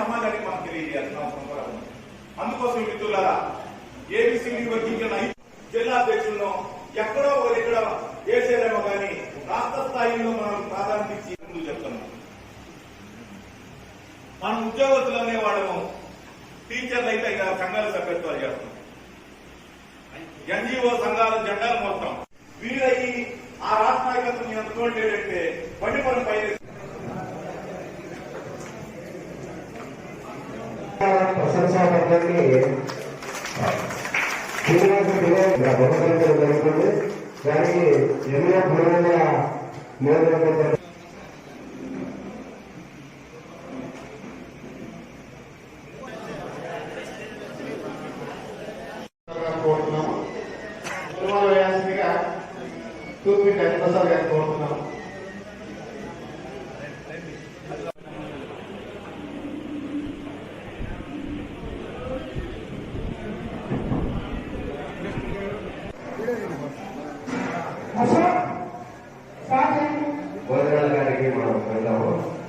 సమాజానికి మనం తెలియజేయాల్సిన అవసరం కూడా ఉంది. అందుకోసం మిత్రులారా ఏబిసిడి వర్గీకరణ జిల్లా అధ్యక్షులను ఎక్కడో ఒక దగ్గర వేసేదేమో కానీ రాష్ట్ర స్థాయిలో మనం ప్రాధాన్యత ఇచ్చి ముందు చెప్తున్నాం. మనం ఉద్యోగస్తులు అనేవాడము టీచర్లు అయితే ఇక్కడ సంఘాల సభ్యత్వాలు చేస్తున్నాం. ఎన్జిఓ సంఘాల జెండాలు మొత్తం వీరయ్యి ఆ రాష్ట్ర నాయకత్వం మీ అందుకోవడం బండి మనం పైన ప్రశంసా జరుగుతుంది దానికి ఎన్నో మూలంగా కోరుతున్నాము. నిర్మాణ వేయాల్సిందిగా తూర్పు హరిప్రసాద్ గారిని కోరుతున్నాము. భోజనాల గారికి మనం వెళ్దాము